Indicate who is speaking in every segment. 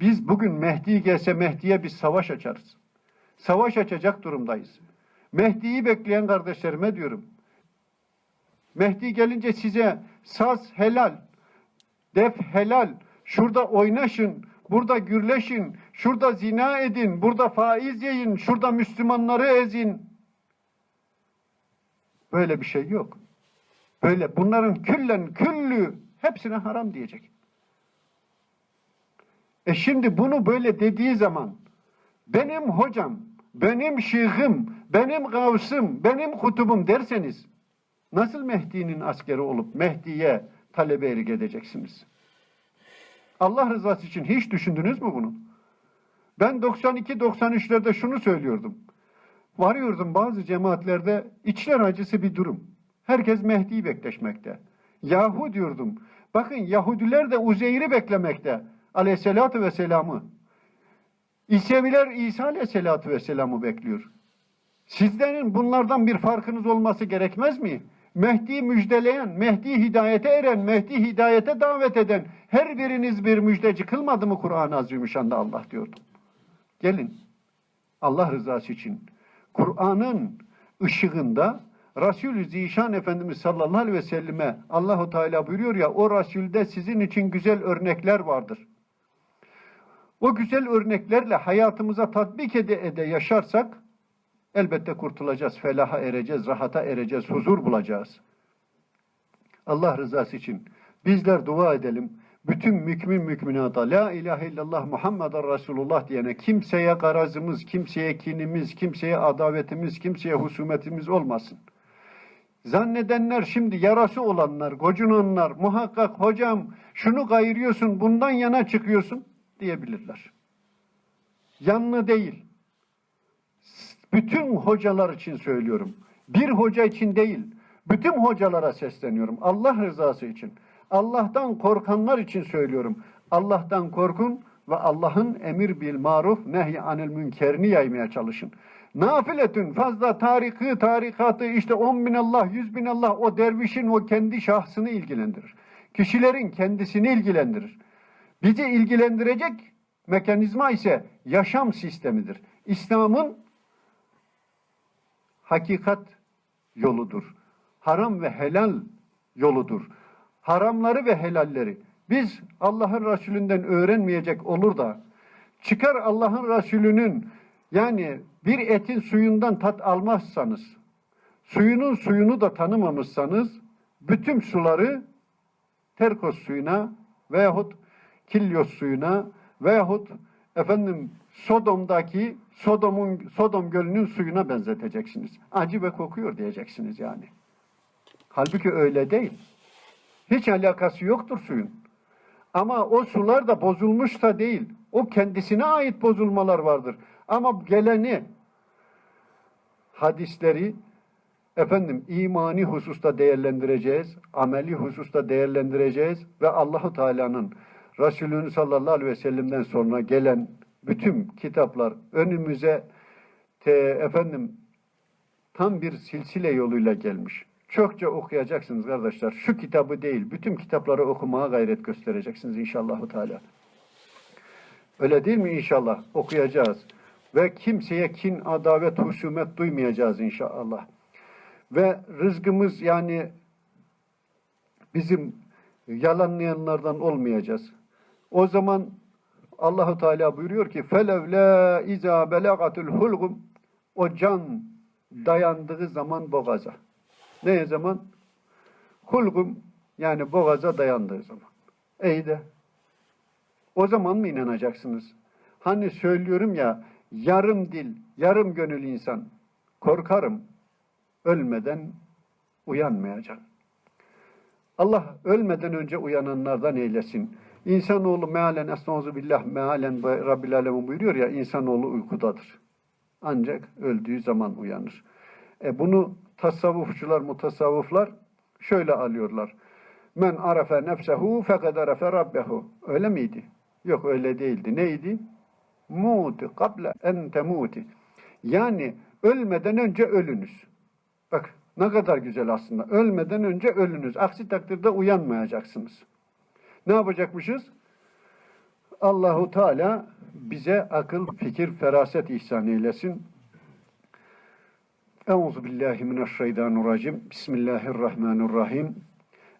Speaker 1: Biz bugün Mehdi gelse Mehdi'ye bir savaş açarız. Savaş açacak durumdayız. Mehdi'yi bekleyen kardeşlerime diyorum. Mehdi gelince size saz helal, def helal, şurada oynaşın, burada gürleşin, şurada zina edin, burada faiz yiyin, şurada Müslümanları ezin. Böyle bir şey yok. Böyle bunların küllen küllü hepsine haram diyecek. E şimdi bunu böyle dediği zaman benim hocam, benim şeyhim, benim gavsım, benim kutubum derseniz nasıl Mehdi'nin askeri olup Mehdi'ye talebelik edeceksiniz? Allah rızası için hiç düşündünüz mü bunu? Ben 92-93'lerde şunu söylüyordum. Varıyordum bazı cemaatlerde içler acısı bir durum. Herkes Mehdi'yi bekleşmekte. Yahu diyordum. Bakın Yahudiler de Uzeyr'i beklemekte. Aleyhisselatü vesselam'ı. İseviler İsa Aleyhisselatü vesselam'ı bekliyor. Sizlerin bunlardan bir farkınız olması gerekmez mi? Mehdi müjdeleyen, Mehdi hidayete eren, Mehdi hidayete davet eden her biriniz bir müjdeci kılmadı mı Kur'an-ı Azimüşşan'da Allah diyordu. Gelin Allah rızası için Kur'an'ın ışığında Resulü Zişan Efendimiz sallallahu aleyhi ve selleme Allahu Teala buyuruyor ya o Resul'de sizin için güzel örnekler vardır. O güzel örneklerle hayatımıza tatbik ede ede yaşarsak elbette kurtulacağız, felaha ereceğiz, rahata ereceğiz, huzur bulacağız. Allah rızası için bizler dua edelim. Bütün mükmin mükminata La ilahe illallah Muhammeden Resulullah diyene kimseye garazımız, kimseye kinimiz, kimseye adavetimiz, kimseye husumetimiz olmasın. Zannedenler şimdi yarası olanlar, gocunanlar muhakkak hocam şunu gayırıyorsun, bundan yana çıkıyorsun diyebilirler. Yanlı değil. Bütün hocalar için söylüyorum. Bir hoca için değil, bütün hocalara sesleniyorum. Allah rızası için. Allah'tan korkanlar için söylüyorum. Allah'tan korkun ve Allah'ın emir bil maruf nehy anil münkerini yaymaya çalışın. Nafiletün fazla tarikı, tarikatı işte on bin Allah, yüz bin Allah o dervişin o kendi şahsını ilgilendirir. Kişilerin kendisini ilgilendirir. Bizi ilgilendirecek mekanizma ise yaşam sistemidir. İslam'ın hakikat yoludur. Haram ve helal yoludur. Haramları ve helalleri biz Allah'ın Resulünden öğrenmeyecek olur da çıkar Allah'ın Resulünün yani bir etin suyundan tat almazsanız, suyunun suyunu da tanımamışsanız bütün suları terkos suyuna veyahut kilyos suyuna veyahut efendim Sodom'daki Sodom'un Sodom gölünün suyuna benzeteceksiniz. Acı ve kokuyor diyeceksiniz yani. Halbuki öyle değil. Hiç alakası yoktur suyun. Ama o sular da bozulmuş da değil. O kendisine ait bozulmalar vardır. Ama geleni hadisleri efendim imani hususta değerlendireceğiz, ameli hususta değerlendireceğiz ve Allahu Teala'nın Resulünün sallallahu aleyhi ve sellem'den sonra gelen bütün kitaplar önümüze te, efendim tam bir silsile yoluyla gelmiş. Çokça okuyacaksınız kardeşler. Şu kitabı değil, bütün kitapları okumaya gayret göstereceksiniz inşallah Teala. Öyle değil mi inşallah? Okuyacağız. Ve kimseye kin, adavet, husumet duymayacağız inşallah. Ve rızkımız yani bizim yalanlayanlardan olmayacağız. O zaman Allahu Teala buyuruyor ki felevla iza belagatul hulgum o can dayandığı zaman boğaza. Ne zaman? Hulgum yani boğaza dayandığı zaman. İyi de o zaman mı inanacaksınız? Hani söylüyorum ya yarım dil, yarım gönül insan korkarım ölmeden uyanmayacağım. Allah ölmeden önce uyananlardan eylesin. İnsanoğlu mealen esnauzu billah mealen Rabbil alemin buyuruyor ya insanoğlu uykudadır. Ancak öldüğü zaman uyanır. E bunu tasavvufçular, mutasavvuflar şöyle alıyorlar. Men arafe nefsehu fekad arafe rabbehu. Öyle miydi? Yok öyle değildi. Neydi? Muti kable en temuti. Yani ölmeden önce ölünüz. Bak ne kadar güzel aslında. Ölmeden önce ölünüz. Aksi takdirde uyanmayacaksınız. Ne yapacakmışız? Allahu Teala bize akıl, fikir, feraset ihsan eylesin. Euzu billahi mineşşeytanirracim. Bismillahirrahmanirrahim.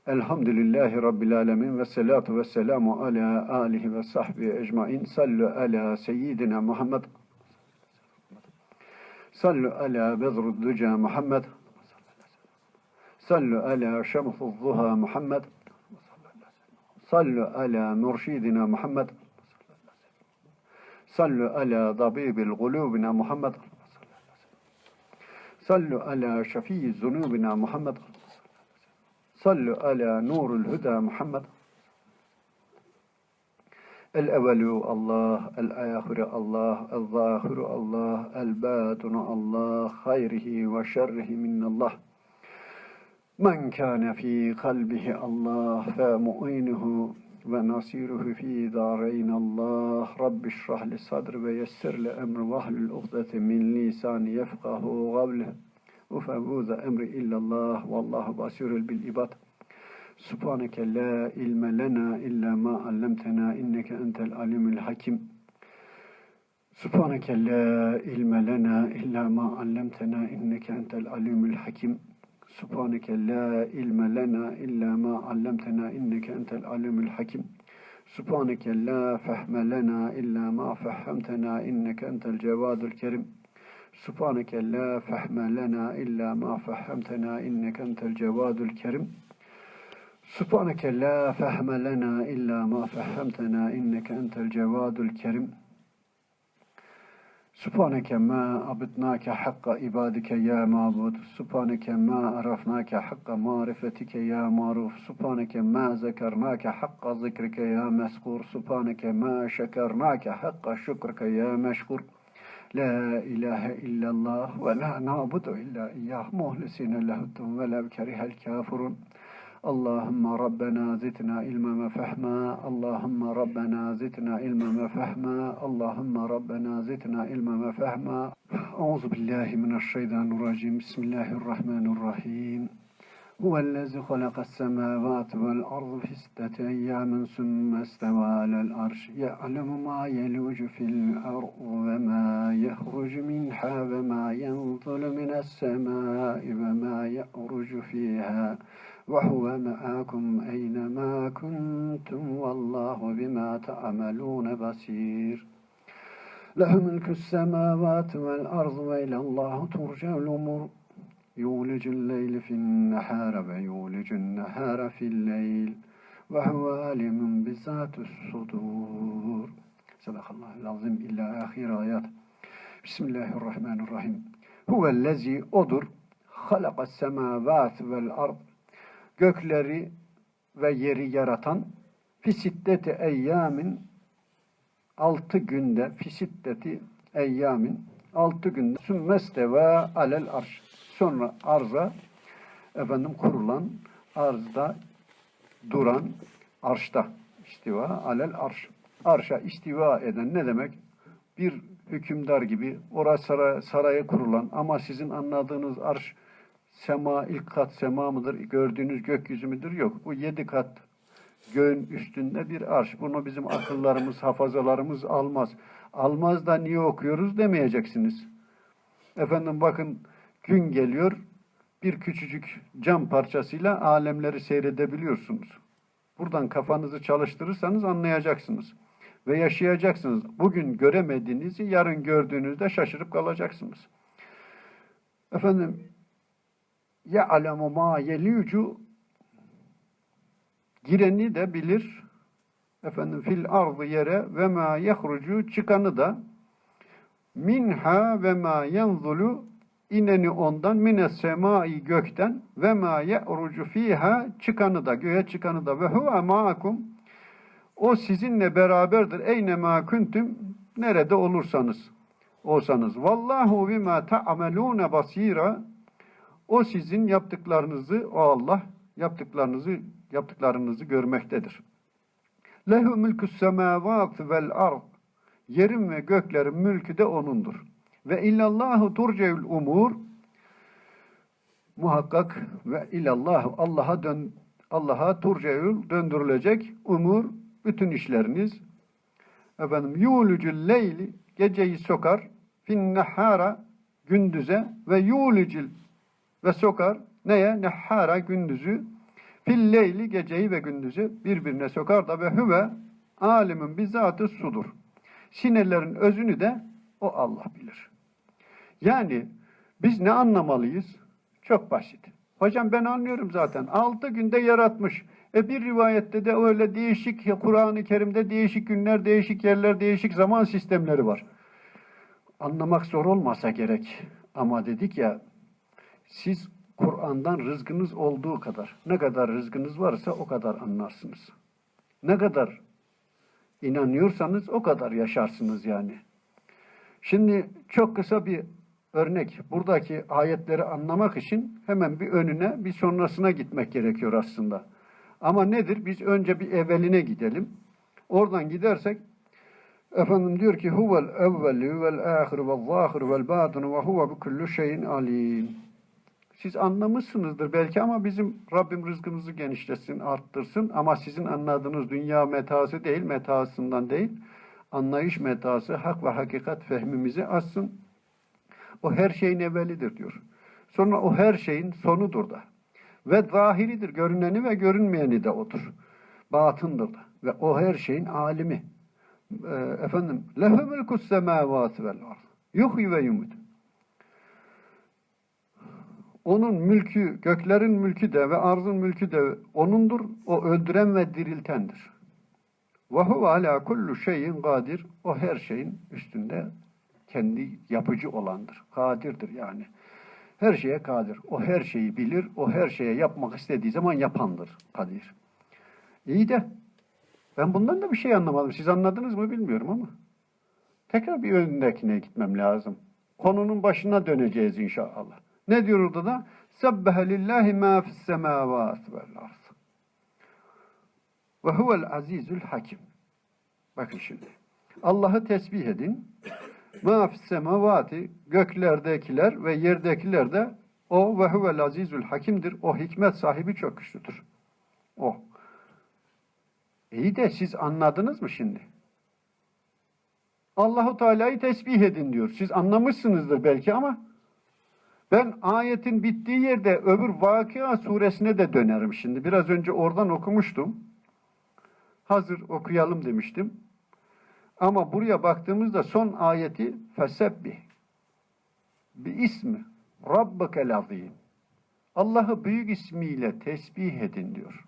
Speaker 1: Elhamdülillahi rabbil alamin ve salatu ve selamu ala alihi ve sahbihi ecmaîn. Sallu ala seyyidina Muhammed. Sallu ala bedrud duca Muhammed. Sallu ala şemsuz zuha Muhammed. Sallu ala murşidina Muhammed. Sallu ala tabibil kulubina Muhammed. Sallu ala şefii zunubina Muhammed. Sallu ala nurul huda Muhammed. El-evvelu Allah, el-ahiru Allah, el-zahiru Allah, el-batunu Allah, hayrihi ve şerrihi minallah. Men kâne fî kalbihi Allah fe mu'inuhu ve nasiruhu fî dâreyn Allah. Rabbi şrah li sadri ve yessir li emri vahlul uqdete min lisani yefkahu gavleh. Ufevvûze emri illallah. Vallahu basirul bil ibad. Subhaneke la ilme lena illa ma allamtena inneke entel alimul hakim. Subhaneke la ilme lena illa ma allamtena inneke entel alimul hakim. Subhaneke la ilme lena illa ma allamtena inneke entel alimul hakim. Subhaneke la fehme lena illa ma fehhamtena inneke entel cevadul kerim. Subhaneke la fehme lena illa ma fehhamtena inneke entel cevadul kerim. Subhaneke la fehme lena illa ma fehhamtena inneke entel cevadul kerim. Subhaneke ma abidnake hakka ibadike ya mabud. Subhaneke ma arafnake hakka marifetike ya maruf. Subhaneke ma zekarnake hakka zikrike ya meskur. Subhaneke ma şekernake hakka şükrike ya meşkur. La ilahe illallah ve la nabudu illa iyyah muhlisine lehuddin ve lev kerihel kafirun. اللهم ربنا زدنا علما فهما اللهم ربنا زدنا علما فهما اللهم ربنا زدنا علما فهما أعوذ بالله من الشيطان الرجيم. بسم الله الرحمن الرحيم. هو الذي خلق السماوات والأرض في ستة أيام ثم استوى على الأرش يعلم ما يلوج في الأرض وما يخرج منها وما ينزل من السماء وما يخرج فيها. وهو معكم أينما كنتم والله بما تعملون بصير. له ملك السماوات والأرض وإلى الله ترجع الأمور. يولج الليل في النهار ويولج النهار في الليل وهو عالم بذات الصدور. صدق الله العظيم. إلى آخر آيات. بسم الله الرحمن الرحيم. هو الذي أدر خلق السماوات والأرض gökleri ve yeri yaratan fisiddeti eyyamin altı günde fisiddeti eyyamin altı günde sümmesteve alel arş. Sonra arza efendim kurulan arzda duran arşta istiva alel arş. Arşa istiva eden ne demek? Bir hükümdar gibi orası saray, saraya kurulan ama sizin anladığınız arş sema ilk kat sema mıdır, gördüğünüz gökyüzü müdür? Yok. Bu yedi kat göğün üstünde bir arş. Bunu bizim akıllarımız, hafazalarımız almaz. Almaz da niye okuyoruz demeyeceksiniz. Efendim bakın gün geliyor, bir küçücük cam parçasıyla alemleri seyredebiliyorsunuz. Buradan kafanızı çalıştırırsanız anlayacaksınız. Ve yaşayacaksınız. Bugün göremediğinizi yarın gördüğünüzde şaşırıp kalacaksınız. Efendim ya'lemu ma yelicu gireni de bilir. Efendim fil ardı yere ve ma yehrucu çıkanı da minha ve ma yanzulu ineni ondan mines semai gökten ve ma ye'rucu fiha çıkanı da göğe çıkanı da ve huve ma'akum o sizinle beraberdir. Eyne ma kuntum nerede olursanız olsanız. Vallahu bima ta'malun basira o sizin yaptıklarınızı, o Allah yaptıklarınızı yaptıklarınızı görmektedir. Lehu mülkü semavat vel ard. Yerin ve göklerin mülkü de O'nundur. Ve illallahu turceül umur. Muhakkak ve ilallahu Allah'a dön Allah'a turceül döndürülecek umur bütün işleriniz efendim yulucul leyli geceyi sokar fin nehara gündüze ve yulucul ve sokar neye? Nehara gündüzü fil leyli geceyi ve gündüzü birbirine sokar da ve hüve alimin bizzatı sudur. Sinirlerin özünü de o Allah bilir. Yani biz ne anlamalıyız? Çok basit. Hocam ben anlıyorum zaten. Altı günde yaratmış. E bir rivayette de öyle değişik, Kur'an-ı Kerim'de değişik günler, değişik yerler, değişik zaman sistemleri var. Anlamak zor olmasa gerek. Ama dedik ya, siz Kur'an'dan rızkınız olduğu kadar, ne kadar rızkınız varsa o kadar anlarsınız. Ne kadar inanıyorsanız o kadar yaşarsınız yani. Şimdi çok kısa bir örnek. Buradaki ayetleri anlamak için hemen bir önüne bir sonrasına gitmek gerekiyor aslında. Ama nedir? Biz önce bir evveline gidelim. Oradan gidersek efendim diyor ki huvel evveli vel ahir vel zahir vel batinu ve huve bi kullu şeyin alim. Siz anlamışsınızdır belki ama bizim Rabbim rızkımızı genişletsin, arttırsın. Ama sizin anladığınız dünya metası değil, metasından değil, anlayış metası, hak ve hakikat fehmimizi açsın. O her şeyin evvelidir diyor. Sonra o her şeyin sonudur da. Ve zahiridir, görüneni ve görünmeyeni de odur. Batındır da. Ve o her şeyin alimi. Ee, efendim, lehu mülkus semavati vel ard. Yuhyi ve yumut. Onun mülkü, göklerin mülkü de ve arzın mülkü de onundur. O öldüren ve diriltendir. Ve huve ala kullu şeyin kadir. O her şeyin üstünde kendi yapıcı olandır. Kadirdir yani. Her şeye kadir. O her şeyi bilir. O her şeye yapmak istediği zaman yapandır. Kadir. İyi de ben bundan da bir şey anlamadım. Siz anladınız mı bilmiyorum ama. Tekrar bir önündekine gitmem lazım. Konunun başına döneceğiz inşallah. Ne diyor orada da? Sebbehe lillahi ma fis semavati vel ard. Ve huvel azizül hakim. Bakın şimdi. Allah'ı tesbih edin. Ma fis semavati göklerdekiler ve yerdekiler de o ve huvel azizül hakimdir. O hikmet sahibi çok güçlüdür. O. İyi de siz anladınız mı şimdi? Allahu Teala'yı tesbih edin diyor. Siz anlamışsınızdır belki ama ben ayetin bittiği yerde öbür Vakıa suresine de dönerim şimdi. Biraz önce oradan okumuştum. Hazır okuyalım demiştim. Ama buraya baktığımızda son ayeti fesebbih bir ismi Rabbekel azim. Allah'ı büyük ismiyle tesbih edin diyor.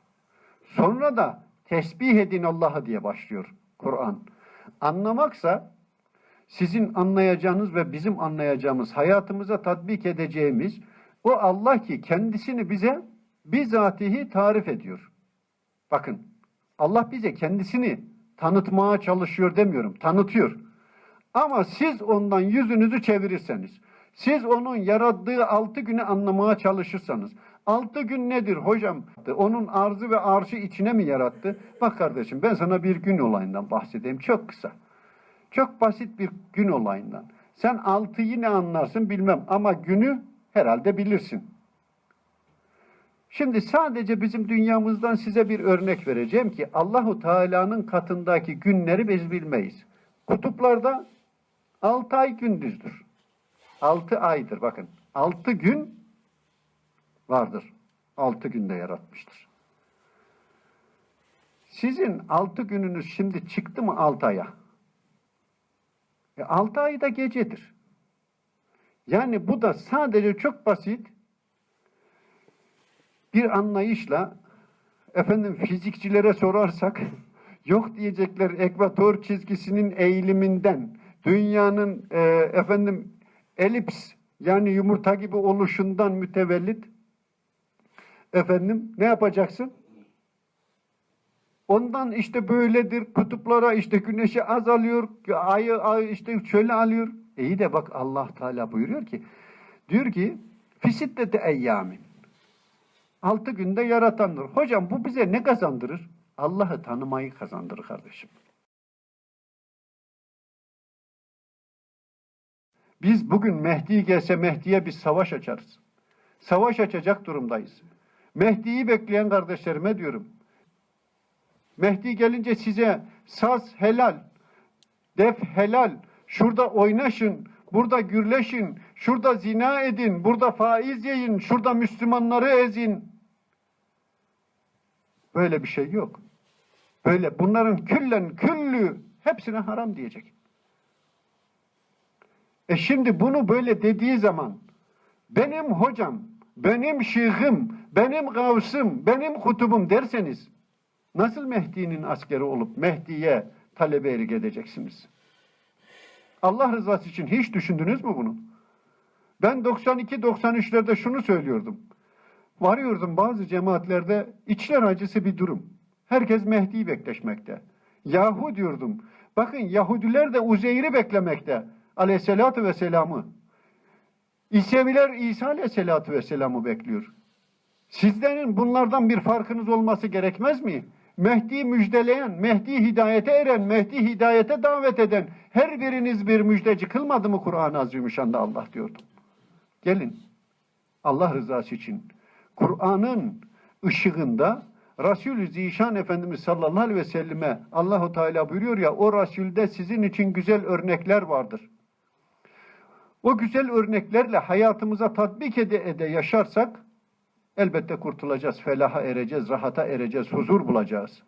Speaker 1: Sonra da tesbih edin Allah'ı diye başlıyor Kur'an. Anlamaksa sizin anlayacağınız ve bizim anlayacağımız, hayatımıza tatbik edeceğimiz o Allah ki kendisini bize bizatihi tarif ediyor. Bakın Allah bize kendisini tanıtmaya çalışıyor demiyorum, tanıtıyor. Ama siz ondan yüzünüzü çevirirseniz, siz onun yarattığı altı günü anlamaya çalışırsanız, altı gün nedir hocam? Onun arzı ve arşı içine mi yarattı? Bak kardeşim ben sana bir gün olayından bahsedeyim çok kısa. Çok basit bir gün olayından. Sen altıyı ne anlarsın bilmem ama günü herhalde bilirsin. Şimdi sadece bizim dünyamızdan size bir örnek vereceğim ki Allahu Teala'nın katındaki günleri biz bilmeyiz. Kutuplarda altı ay gündüzdür. Altı aydır bakın. Altı gün vardır. Altı günde yaratmıştır. Sizin altı gününüz şimdi çıktı mı altı aya? E, altı ayda gecedir. Yani bu da sadece çok basit bir anlayışla efendim fizikçilere sorarsak yok diyecekler ekvator çizgisinin eğiliminden dünyanın e, efendim elips yani yumurta gibi oluşundan mütevellit efendim ne yapacaksın? Ondan işte böyledir kutuplara işte güneşi az alıyor, ayı, ayı işte şöyle alıyor. İyi de bak Allah Teala buyuruyor ki diyor ki fisiddete eyyamin altı günde yaratandır. Hocam bu bize ne kazandırır? Allah'ı tanımayı kazandırır kardeşim. Biz bugün Mehdi gelse Mehdi'ye bir savaş açarız. Savaş açacak durumdayız. Mehdi'yi bekleyen kardeşlerime diyorum. Mehdi gelince size saz helal, Def helal. Şurada oynaşın, burada gürleşin, şurada zina edin, burada faiz yiyin, şurada Müslümanları ezin. Böyle bir şey yok. Böyle bunların küllen küllü hepsine haram diyecek. E şimdi bunu böyle dediği zaman benim hocam, benim şeyhim, benim gavsım, benim kutubum derseniz nasıl Mehdi'nin askeri olup Mehdi'ye talebe erik edeceksiniz? Allah rızası için hiç düşündünüz mü bunu? Ben 92-93'lerde şunu söylüyordum. Varıyordum bazı cemaatlerde içler acısı bir durum. Herkes Mehdi'yi bekleşmekte. Yahu diyordum. Bakın Yahudiler de Uzeyr'i beklemekte. Aleyhisselatü vesselam'ı. İseviler İsa Aleyhisselatü vesselam'ı bekliyor. Sizlerin bunlardan bir farkınız olması gerekmez mi? Mehdi müjdeleyen, Mehdi hidayete eren, Mehdi hidayete davet eden her biriniz bir müjdeci kılmadı mı Kur'an-ı Azimüşşan'da Allah diyordu. Gelin Allah rızası için Kur'an'ın ışığında Resulü Zişan Efendimiz sallallahu aleyhi ve selleme Allahu Teala buyuruyor ya o Resul'de sizin için güzel örnekler vardır. O güzel örneklerle hayatımıza tatbik ede ede yaşarsak elbette kurtulacağız, felaha ereceğiz, rahata ereceğiz, huzur bulacağız.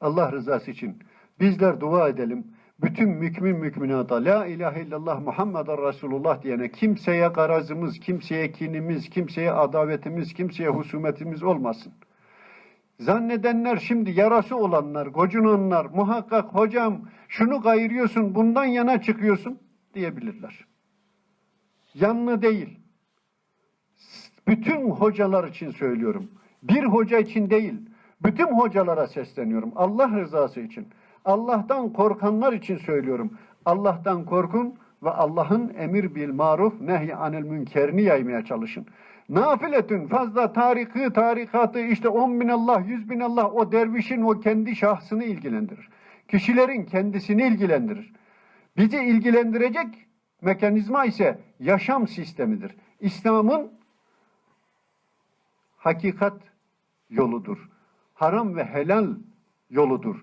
Speaker 1: Allah rızası için bizler dua edelim. Bütün mükmin mükminata La ilahe illallah Muhammeden Resulullah diyene kimseye garazımız, kimseye kinimiz, kimseye adavetimiz, kimseye husumetimiz olmasın. Zannedenler şimdi yarası olanlar, gocunanlar muhakkak hocam şunu gayırıyorsun, bundan yana çıkıyorsun diyebilirler. Yanlı değil. Bütün hocalar için söylüyorum. Bir hoca için değil. Bütün hocalara sesleniyorum. Allah rızası için. Allah'tan korkanlar için söylüyorum. Allah'tan korkun ve Allah'ın emir bil maruf nehy anil münkerini yaymaya çalışın. Nafiletün fazla tarikı, tarikatı işte on bin Allah, yüz bin Allah o dervişin o kendi şahsını ilgilendirir. Kişilerin kendisini ilgilendirir. Bizi ilgilendirecek mekanizma ise yaşam sistemidir. İslam'ın hakikat yoludur. Haram ve helal yoludur.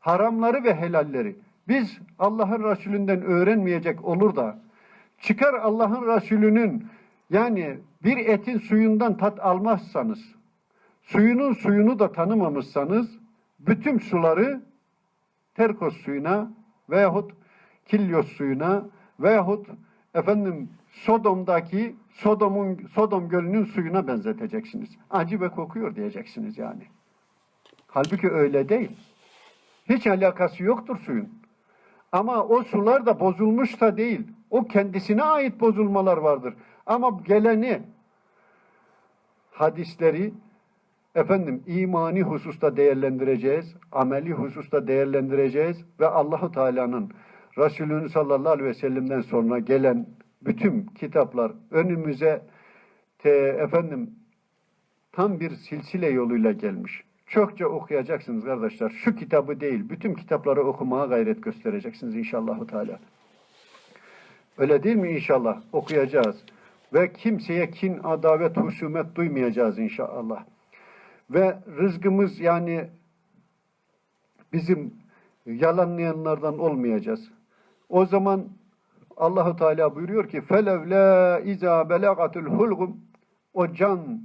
Speaker 1: Haramları ve helalleri biz Allah'ın Resulünden öğrenmeyecek olur da çıkar Allah'ın Resulünün yani bir etin suyundan tat almazsanız, suyunun suyunu da tanımamışsanız bütün suları terkos suyuna veyahut kilyos suyuna veyahut efendim Sodom'daki Sodom'un Sodom gölünün suyuna benzeteceksiniz. Acı ve kokuyor diyeceksiniz yani. Halbuki öyle değil. Hiç alakası yoktur suyun. Ama o sular da bozulmuş da değil. O kendisine ait bozulmalar vardır. Ama geleni hadisleri efendim imani hususta değerlendireceğiz, ameli hususta değerlendireceğiz ve Allahu Teala'nın Resulünün sallallahu aleyhi ve sellem'den sonra gelen bütün kitaplar önümüze te, efendim tam bir silsile yoluyla gelmiş. Çokça okuyacaksınız kardeşler. Şu kitabı değil, bütün kitapları okumaya gayret göstereceksiniz inşallah Teala. Öyle değil mi inşallah? Okuyacağız. Ve kimseye kin, adavet, husumet duymayacağız inşallah. Ve rızkımız yani bizim yalanlayanlardan olmayacağız. O zaman Allahu Teala buyuruyor ki felevla iza belagatul hulgum o can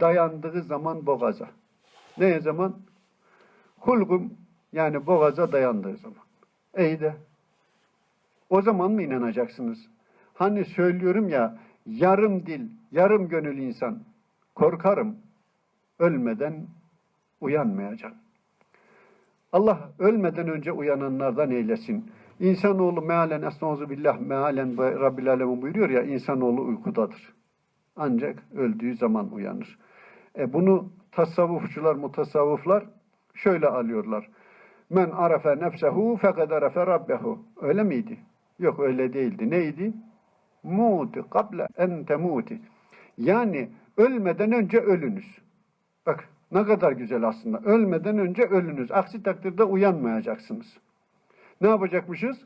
Speaker 1: dayandığı zaman boğaza. Ne zaman? Hulgum yani boğaza dayandığı zaman. İyi de o zaman mı inanacaksınız? Hani söylüyorum ya yarım dil, yarım gönül insan. Korkarım ölmeden uyanmayacağım. Allah ölmeden önce uyananlardan eylesin. İnsanoğlu mealen esnauzu billah mealen Rabbil alemin buyuruyor ya insanoğlu uykudadır. Ancak öldüğü zaman uyanır. E bunu tasavvufçular, mutasavvıflar şöyle alıyorlar. Men arafe nefsehu fekad arafe rabbehu. Öyle miydi? Yok öyle değildi. Neydi? Muti kable en temuti. Yani ölmeden önce ölünüz. Bak ne kadar güzel aslında. Ölmeden önce ölünüz. Aksi takdirde uyanmayacaksınız. Ne yapacakmışız?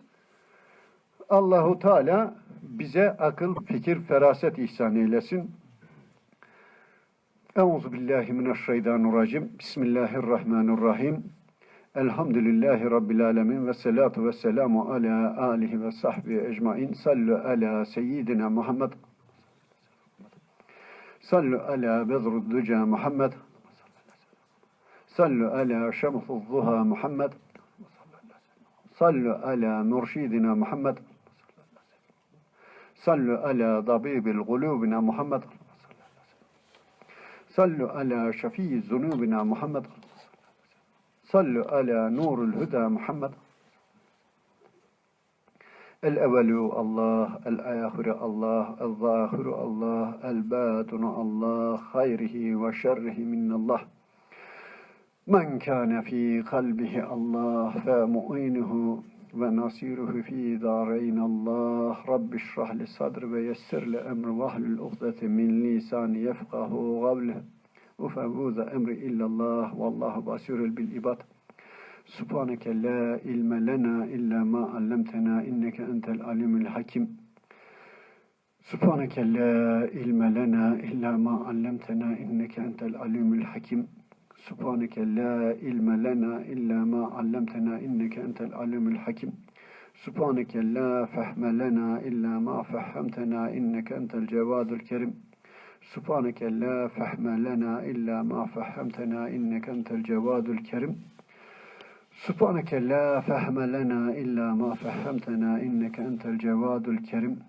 Speaker 1: Allahu Teala bize akıl, fikir, feraset ihsan eylesin. Euzu billahi mineşşeytanirracim. Bismillahirrahmanirrahim. Elhamdülillahi Rabbil alemin ve salatu ve selamu ala alihi ve sahbihi ecmain. Sallu ala seyyidina Muhammed. Sallu ala bedrud duca Muhammed. Sallu ala şemhuz zuha Muhammed. Sallu ala murşidina Muhammed. Sallu ala tabibil kulubina Muhammed. Sallu ala şefii zunubina Muhammed. Sallu ala nurul huda Muhammed. El-evvelu Allah, el-ahiru Allah, el-zahiru Allah, el-batinu Allah, hayrihi ve şerrihi minallah. Men kâne fî kalbihi Allah fe mu'inuhu ve nasiruhu fî dâreyn Allah. Rabbi şrah li sadri ve yessir li emri vahlul uqdeti min lisani yefkahu gavleh. Ufevvuza emri illallah vallahu basirul bil ibad. Subhaneke la ilme lena illa ma allamtena inneke entel alimul hakim. Subhaneke la ilme lena illa ma allamtena inneke entel alimul hakim. Subhaneke la ilme lena illa ma allamtena inneke entel alimul hakim. Subhaneke la fehme lena illa ma fehhamtena inneke entel cevadul kerim. Subhaneke la fehme lena illa ma fehhamtena inneke entel cevadul kerim. Subhaneke la fehme lena illa ma fehhamtena inneke entel cevadul kerim.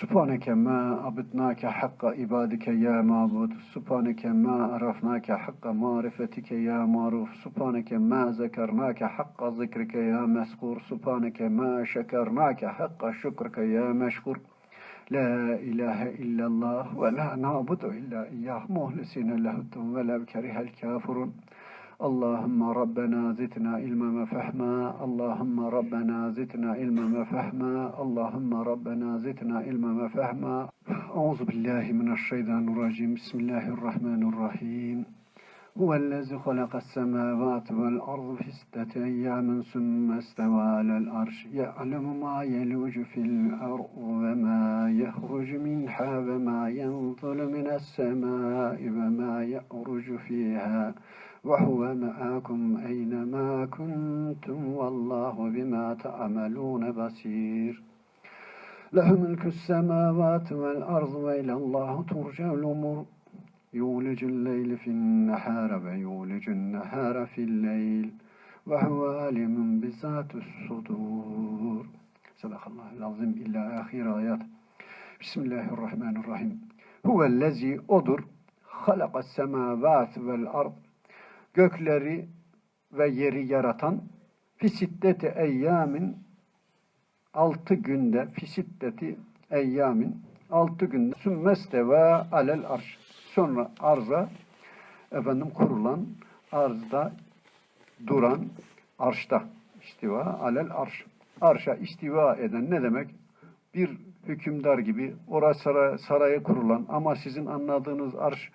Speaker 1: Subhaneke ma abidnake hakka ibadike ya mabud. Subhaneke ma arafnake hakka marifetike ya maruf. Subhaneke ma zekarnake hakka zikrike ya meskur. Subhaneke ma şekernake hakka şükrike ya meşkur. La ilahe illallah ve la nabudu illa iyyah muhlisine lehuddin ve lev kerihel kafirun. اللهم ربنا زدنا علما فهما اللهم ربنا زدنا علما فهما اللهم ربنا زدنا علما فهما أعوذ بالله من الشيطان الرجيم. بسم الله الرحمن الرحيم. هو الذي خلق السماوات والأرض في ستة أيام ثم استوى على العرش. يعلم ما يلوج في الأرض وما يخرج منها وما ينزل من السماء وما يخرج فيها. وهو معكم أينما كنتم والله بما تعملون بصير. له ملك السماوات والأرض وإلى الله ترجع الأمور. يولج الليل في النهار ويولج النهار في الليل وهو عالم بذات الصدور. صدق الله العظيم. إلى آخر آيات. بسم الله الرحمن الرحيم. هو الذي أدر خلق السماوات والأرض gökleri ve yeri yaratan fisiddeti eyyamin altı günde fisiddeti eyyamin altı günde sümmeste ve alel arş. Sonra arza efendim kurulan arzda duran arşta istiva alel arş. Arşa istiva eden ne demek? Bir hükümdar gibi orası saray, saraya kurulan ama sizin anladığınız arş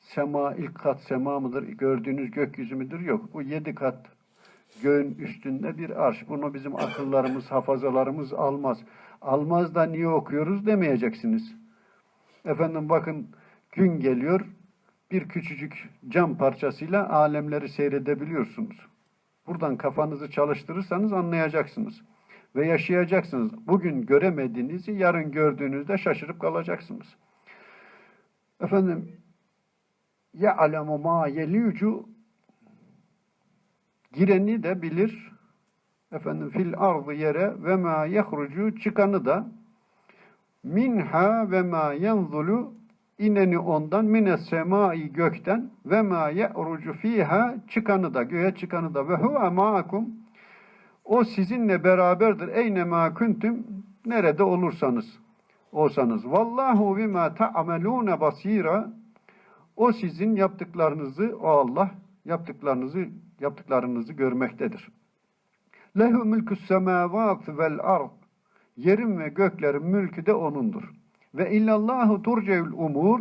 Speaker 1: sema ilk kat sema mıdır, gördüğünüz gökyüzü müdür? Yok. Bu yedi kat göğün üstünde bir arş. Bunu bizim akıllarımız, hafazalarımız almaz. Almaz da niye okuyoruz demeyeceksiniz. Efendim bakın gün geliyor, bir küçücük cam parçasıyla alemleri seyredebiliyorsunuz. Buradan kafanızı çalıştırırsanız anlayacaksınız. Ve yaşayacaksınız. Bugün göremediğinizi yarın gördüğünüzde şaşırıp kalacaksınız. Efendim ya'lemu ma yelicu gireni de bilir. Efendim fil ardı yere ve ma yahrucu çıkanı da minha ve ma yanzulu ineni ondan mines semai gökten ve ma ye'rucu fiha çıkanı da göğe çıkanı da ve huve ma'akum o sizinle beraberdir. Eyne ma kuntum nerede olursanız olsanız. Vallahu bima ta'malun basira o sizin yaptıklarınızı, o Allah yaptıklarınızı yaptıklarınızı görmektedir. Lehu mülkü semavat vel ard. Yerin ve göklerin mülkü de O'nundur. Ve illallahu turceül umur.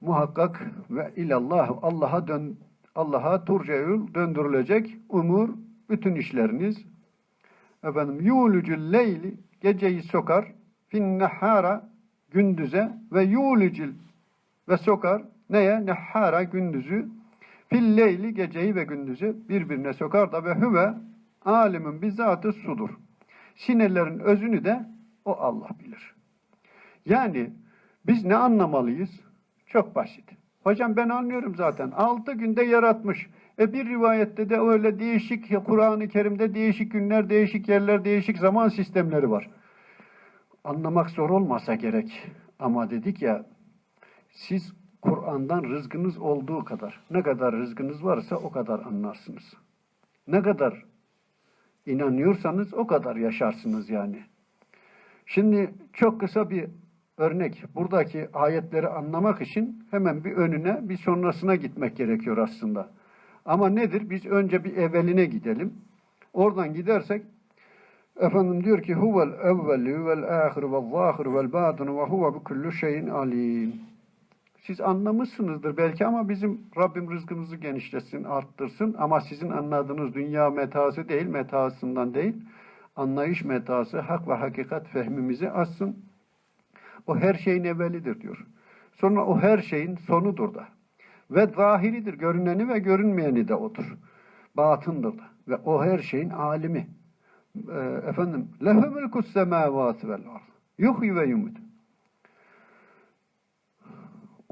Speaker 1: Muhakkak ve ilallah Allah'a dön Allah'a turceül döndürülecek umur bütün işleriniz. Efendim yulucul leyli geceyi sokar fin nehara gündüze ve yulucul ve sokar neye? Nehhara gündüzü Filleyli geceyi ve gündüzü birbirine sokar da ve hüve alimin bizzatı sudur. Sinirlerin özünü de o Allah bilir. Yani biz ne anlamalıyız? Çok basit. Hocam ben anlıyorum zaten. Altı günde yaratmış. E bir rivayette de öyle değişik, Kur'an-ı Kerim'de değişik günler, değişik yerler, değişik zaman sistemleri var. Anlamak zor olmasa gerek. Ama dedik ya, siz Kur'an'dan rızkınız olduğu kadar, ne kadar rızkınız varsa o kadar anlarsınız. Ne kadar inanıyorsanız o kadar yaşarsınız yani. Şimdi çok kısa bir örnek. Buradaki ayetleri anlamak için hemen bir önüne bir sonrasına gitmek gerekiyor aslında. Ama nedir? Biz önce bir evveline gidelim. Oradan gidersek efendim diyor ki huvel evveli vel ahir vel zahir vel batın ve huve bi kulli şeyin alim. Siz anlamışsınızdır belki ama bizim Rabbim rızkınızı genişletsin, arttırsın. Ama sizin anladığınız dünya metası değil, metasından değil, anlayış metası, hak ve hakikat fehmimizi açsın. O her şeyin evvelidir diyor. Sonra o her şeyin sonudur da. Ve zahiridir, görüneni ve görünmeyeni de odur. Batındır da. Ve o her şeyin alimi. Ee, efendim, lehu mülkus semavati vel ard. Yuhyi ve yumut.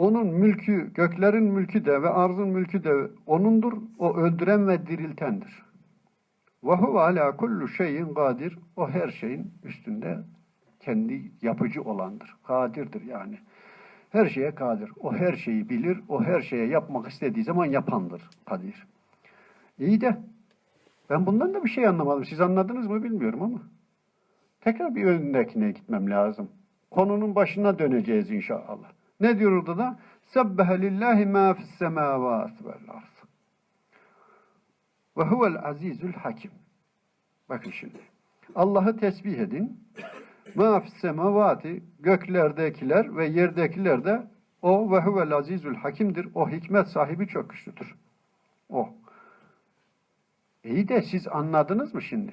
Speaker 1: Onun mülkü, göklerin mülkü de ve arzın mülkü de onundur. O öldüren ve diriltendir. Ve huve ala kullu şeyin kadir. O her şeyin üstünde kendi yapıcı olandır. Kadirdir yani. Her şeye kadir. O her şeyi bilir. O her şeye yapmak istediği zaman yapandır. Kadir. İyi de ben bundan da bir şey anlamadım. Siz anladınız mı bilmiyorum ama. Tekrar bir önündekine gitmem lazım. Konunun başına döneceğiz inşallah. Ne diyor orada da? Sebbehe lillahi ma fis semavati vel ard. Ve huvel azizül hakim. Bakın şimdi. Allah'ı tesbih edin. Ma fis semavati göklerdekiler ve yerdekiler de o ve huvel azizül hakimdir. O hikmet sahibi çok güçlüdür. O. İyi de siz anladınız mı şimdi?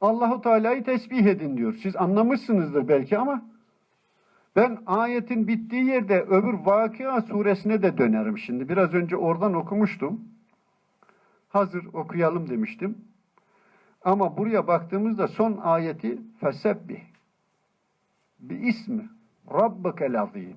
Speaker 1: Allahu Teala'yı tesbih edin diyor. Siz anlamışsınızdır belki ama ben ayetin bittiği yerde öbür Vakıa suresine de dönerim şimdi. Biraz önce oradan okumuştum. Hazır okuyalım demiştim. Ama buraya baktığımızda son ayeti fesebbih bi ismi rabbikel azim.